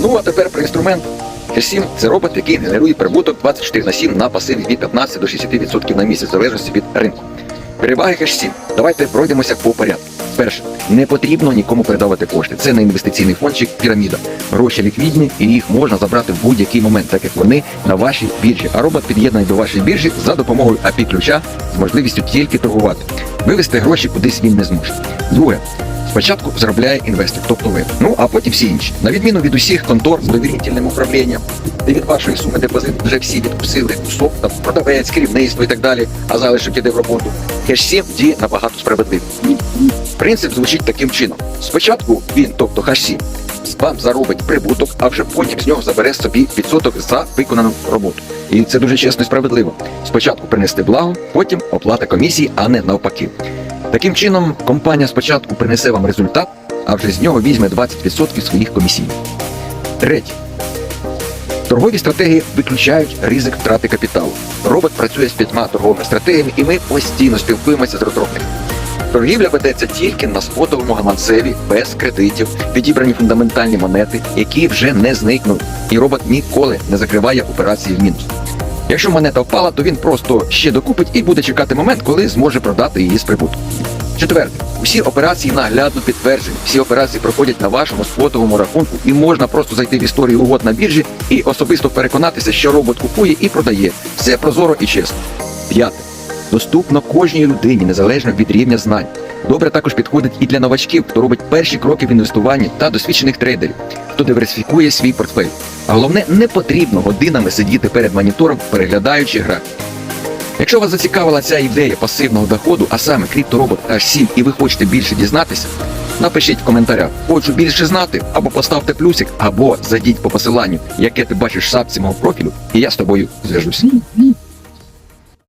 Ну а тепер про інструмент. Хеш-7 – це робот, який генерує прибуток 24 на 7 на пасиві від 15 до 60% на місяць, в залежності від ринку. Переваги Хеш-7. Давайте пройдемося по порядку. Перше, не потрібно нікому передавати кошти. Це не інвестиційний фонд чи піраміда. Гроші ліквідні і їх можна забрати в будь-який момент, так як вони на вашій біржі. А робот під'єднаний до вашої біржі за допомогою API ключа з можливістю тільки торгувати. Вивести гроші кудись він не зможе. Друге, Спочатку заробляє інвестор, тобто ви. Ну а потім всі інші. На відміну від усіх контор з довірительним управлінням, де від вашої суми депозит вже всі відкусили кусок, там продавець, керівництво і так далі, а залишок іде в роботу. Кеш 7 діє набагато справедливо. Принцип звучить таким чином: спочатку він, тобто хаш 7 вам заробить прибуток, а вже потім з нього забере собі відсоток за виконану роботу. І це дуже чесно і справедливо. Спочатку принести благо, потім оплата комісії, а не навпаки. Таким чином, компанія спочатку принесе вам результат, а вже з нього візьме 20% своїх комісій. Третє. Торгові стратегії виключають ризик втрати капіталу. Робот працює з п'ятьма торговими стратегіями, і ми постійно спілкуємося з розробниками. Торгівля ведеться тільки на спотовому гаманцеві, без кредитів, підібрані фундаментальні монети, які вже не зникнуть, і робот ніколи не закриває операції в мінус. Якщо монета впала, то він просто ще докупить і буде чекати момент, коли зможе продати її з прибутку. Четверте, усі операції наглядно підтверджені. Всі операції проходять на вашому спотовому рахунку, і можна просто зайти в історію угод на біржі і особисто переконатися, що робот купує і продає. Все прозоро і чесно. П'яте. Доступно кожній людині, незалежно від рівня знань. Добре також підходить і для новачків, хто робить перші кроки в інвестуванні та досвідчених трейдерів, хто диверсифікує свій портфель. А головне, не потрібно годинами сидіти перед монітором, переглядаючи графік. Якщо вас зацікавила ця ідея пасивного доходу, а саме крипторобот H7 і ви хочете більше дізнатися, напишіть в коментарях, хочу більше знати, або поставте плюсик, або зайдіть по посиланню, яке ти бачиш в шапці мого профілю, і я з тобою зв'яжусь.